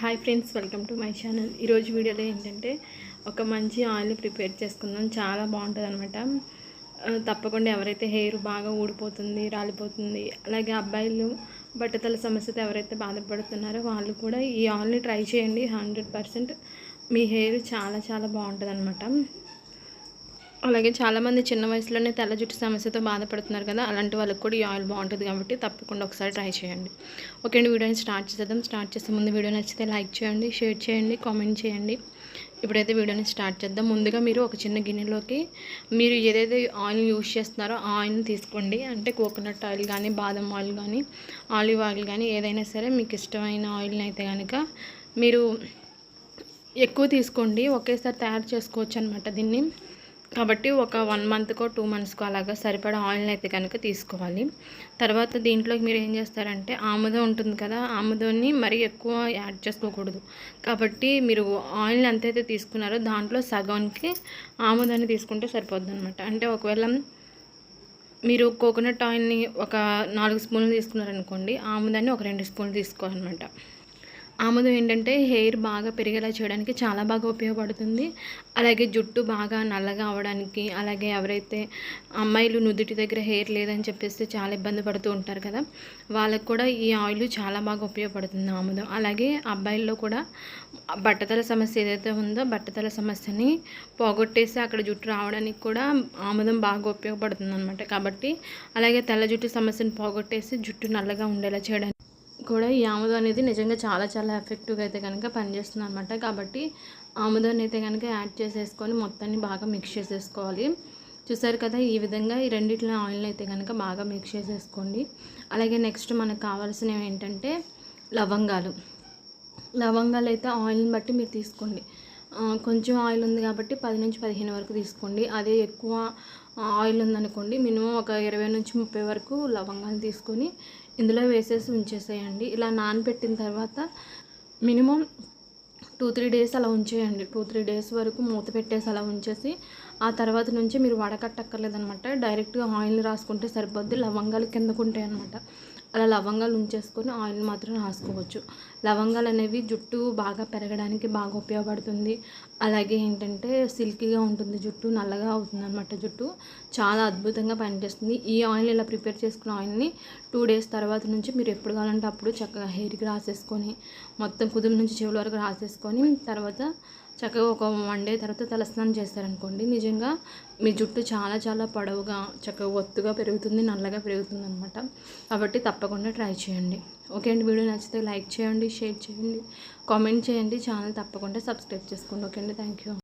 Hi friends welcome to my channel ఈరోజు వీడియోలో ఏంటంటే ఒక మంచి ఆయిల్ ప్రిపేర్ చేసుకుందాం. చాలా బాగుంటుంది అనమాట తప్పకుండా ఎవరైతే హెయిర్ బాగా ఊడిపోతుంది రాలిపోతుంది అలాగే అబ్బాయిలు బట్టతల సమస్యతో ఎవరైతే బాధపడుతున్నారో వాళ్ళు కూడా ఈ ఆయిల్ని ట్రై చేయండి. హండ్రెడ్ పర్సెంట్ మీ హెయిర్ చాలా చాలా బాగుంటుంది అనమాట అలాగే చాలామంది చిన్న వయసులోనే తెల్ల జుట్టు సమస్యతో బాధపడుతున్నారు కదా అలాంటి వాళ్ళకి కూడా ఈ ఆయిల్ బాగుంటుంది కాబట్టి తప్పకుండా ఒకసారి ట్రై చేయండి. ఓకే అండి వీడియోని స్టార్ట్ చేద్దాం స్టార్ట్ చేసే ముందు వీడియో నచ్చితే లైక్ చేయండి షేర్ చేయండి కామెంట్ చేయండి. ఇప్పుడైతే వీడియోని స్టార్ట్ చేద్దాం. ముందుగా మీరు ఒక చిన్న గిన్నెలోకి మీరు ఏదైతే ఆయిల్ యూజ్ చేస్తున్నారో ఆ ఆయిల్ని తీసుకోండి. అంటే కోకోనట్ ఆయిల్ కానీ బాదం ఆయిల్ కానీ ఆలివ్ ఆయిల్ కానీ ఏదైనా సరే మీకు ఇష్టమైన ఆయిల్ని అయితే కనుక మీరు ఎక్కువ తీసుకోండి. ఒకేసారి తయారు చేసుకోవచ్చు అనమాట దీన్ని. కాబట్టి ఒక వన్ మంత్కో టూ మంత్స్కో అలాగా సరిపడా ఆయిల్ని అయితే కనుక తీసుకోవాలి. తర్వాత దీంట్లోకి మీరు ఏం చేస్తారంటే ఆముదం ఉంటుంది కదా ఆముదాన్ని మరీ ఎక్కువ యాడ్ చేసుకోకూడదు. కాబట్టి మీరు ఆయిల్ ఎంతైతే తీసుకున్నారో దాంట్లో సగానికి ఆముదాన్ని తీసుకుంటే సరిపోద్ది అనమాట అంటే ఒకవేళ మీరు కోకోనట్ ఆయిల్ని ఒక నాలుగు స్పూన్లు తీసుకున్నారనుకోండి ఆముదాన్ని ఒక రెండు స్పూన్లు తీసుకోవాలన్నమాట. ఆముదం ఏంటంటే హెయిర్ బాగా పెరిగేలా చేయడానికి చాలా బాగా ఉపయోగపడుతుంది. అలాగే జుట్టు బాగా నల్లగా అవడానికి అలాగే ఎవరైతే అమ్మాయిలు నుదుటి దగ్గర హెయిర్ లేదని చెప్పేసి చాలా ఇబ్బంది పడుతూ ఉంటారు కదా వాళ్ళకు కూడా ఈ ఆయిల్ చాలా బాగా ఉపయోగపడుతుంది ఆముదం. అలాగే అబ్బాయిల్లో కూడా బట్టతల సమస్య ఏదైతే ఉందో బట్టతల సమస్యని పోగొట్టేసి అక్కడ జుట్టు రావడానికి కూడా ఆముదం బాగా ఉపయోగపడుతుంది అనమాట కాబట్టి అలాగే తెల్ల జుట్టు సమస్యను పోగొట్టేసి జుట్టు నల్లగా ఉండేలా చేయడానికి కూడా ఈ ఆముదం అనేది నిజంగా చాలా చాలా ఎఫెక్టివ్గా అయితే కనుక పనిచేస్తుంది అనమాట కాబట్టి ఆముదాన్ని అయితే కనుక యాడ్ చేసేసుకొని మొత్తాన్ని బాగా మిక్స్ చేసేసుకోవాలి. చూసారు కదా ఈ విధంగా ఈ రెండిట్లో ఆయిల్ని అయితే కనుక బాగా మిక్స్ చేసేసుకోండి. అలాగే నెక్స్ట్ మనకు కావాల్సినవి ఏంటంటే లవంగాలు. లవంగాలు అయితే ఆయిల్ని బట్టి మీరు తీసుకోండి. కొంచెం ఆయిల్ ఉంది కాబట్టి పది నుంచి పదిహేను వరకు తీసుకోండి. అదే ఎక్కువ ఆయిల్ ఉందనుకోండి మినిమం ఒక ఇరవై నుంచి ముప్పై వరకు లవంగాలు తీసుకొని ఇందులో వేసేసి ఉంచేసేయండి. ఇలా నానబెట్టిన తర్వాత మినిమం టూ త్రీ డేస్ అలా ఉంచేయండి. టూ త్రీ డేస్ వరకు మూత పెట్టేసి అలా ఉంచేసి ఆ తర్వాత నుంచి మీరు వడకట్టక్కర్లేదనమాట. డైరెక్ట్గా ఆయిల్ రాసుకుంటే సరిపోద్ది. లవంగాలు కిందకుంటాయి అనమాట. అలా లవంగాలు ఉంచేసుకొని ఆయిల్ మాత్రం రాసుకోవచ్చు. లవంగాలు అనేవి జుట్టు బాగా పెరగడానికి బాగా ఉపయోగపడుతుంది. అలాగే ఏంటంటే సిల్కీగా ఉంటుంది జుట్టు నల్లగా అవుతుంది అనమాట జుట్టు. చాలా అద్భుతంగా పనిచేస్తుంది. ఈ ఆయిల్ ఇలా ప్రిపేర్ చేసుకున్న ఆయిల్ని టూ డేస్ తర్వాత నుంచి మీరు ఎప్పుడు కావాలంటే అప్పుడు చక్కగా హెయిర్కి రాసేసుకొని మొత్తం కుదురు నుంచి చెవుల వరకు రాసేసుకొని తర్వాత చక్కగా ఒక వన్ డే తర్వాత తలస్నానం చేస్తారనుకోండి నిజంగా మీ జుట్టు చాలా చాలా పొడవుగా చక్కగా ఒత్తుగా పెరుగుతుంది నల్లగా పెరుగుతుంది అనమాట కాబట్టి తప్పకుండా ట్రై చేయండి. ఓకే అండి వీడియో నచ్చితే లైక్ చేయండి షేర్ చేయండి కామెంట్ చేయండి ఛానల్ తప్పకుండా సబ్స్క్రైబ్ చేసుకోండి. ఓకే అండి థ్యాంక్ యూ